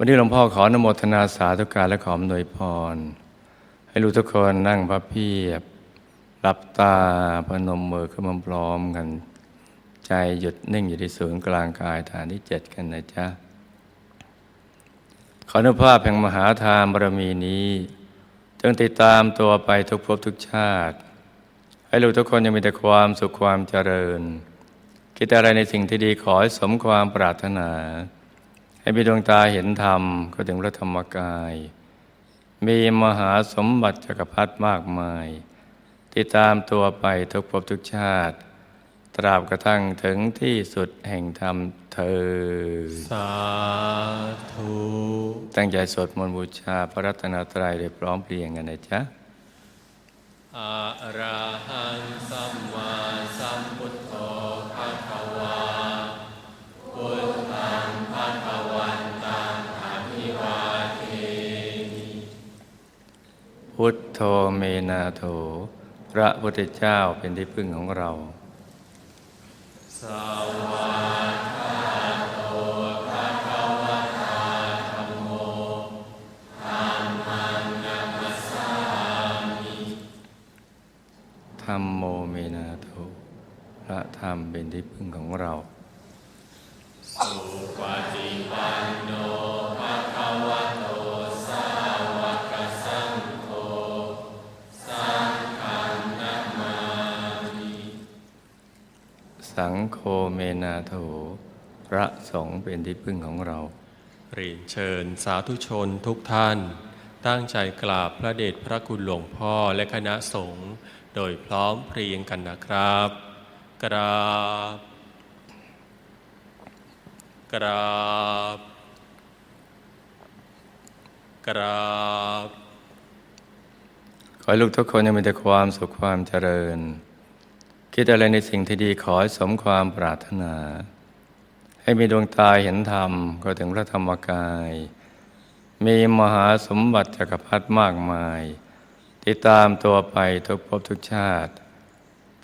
วันนี้หลวงพ่อขออนโมทนาสาธุการและขออำนวยพร ให้ลูกทุกคนนั่งพระเพียบหลับตาพนมมือขึ้นมาพร้อมกัน ใจหยุดนิ่งอยู่ที่ศูนย์กลางกายฐานที่เจ็ดกันนะจ๊ะ ขออนุภาพแห่งมหาทานบารมีนี้จงติดตามตัวไปทุกภพทุกชาติ ให้ลูกทุกคนยังมีแต่ความสุขความเจริญ คิดอะไรในสิ่งที่ดีขอให้สมความปรารถนา ให้มีดวงตาเห็นธรรมก็ถึงพระธรรมกาย มีมหาสมบัติจักรพรรดิมากมาย ติดตามตัวไปทุกภพทุกชาติ ตราบกระทั่งถึงที่สุดแห่งธรรมเธอญสาธุ ตั้งใจสวดมนต์บูชาพระรัตนตรัยโดยพร้อมเพรียงกันนะจ๊ะอะระหัง พุทโธเมนาโถ พระพุทธเจ้าเป็นที่พึ่งของเรา สวาคาโตภะคะวะตาธัมโมธัมมังนัมสสามิธรรมโมเมนาโถ พระธรรมเป็นที่พึ่งของเรา สุปฏิ สังโฆเมนาโถพระสงฆ์เป็นที่พึ่งของเราเรียนเชิญสาธุชนทุกท่าน ตั้งใจกราบพระเดชพระคุณหลวงพ่อและคณะสงฆ์โดยพร้อมเพรียงกันนะครับ กราบ กราบ กราบ ขอให้ลูกทุกคนยังมีแต่ความสุขความเจริญ คิดอะไรในสิ่งที่ดีขอให้สมความปรารถนา ให้มีดวงตาเห็นธรรมก็ถึงพระธรรมกาย มีมหาสมบัติจักรพรรดิมากมาย ติดตามตัวไปทุกภพทุกชาติ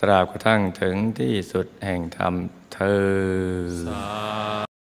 ตราบกระทั่งถึงที่สุดแห่งธรรมเธอ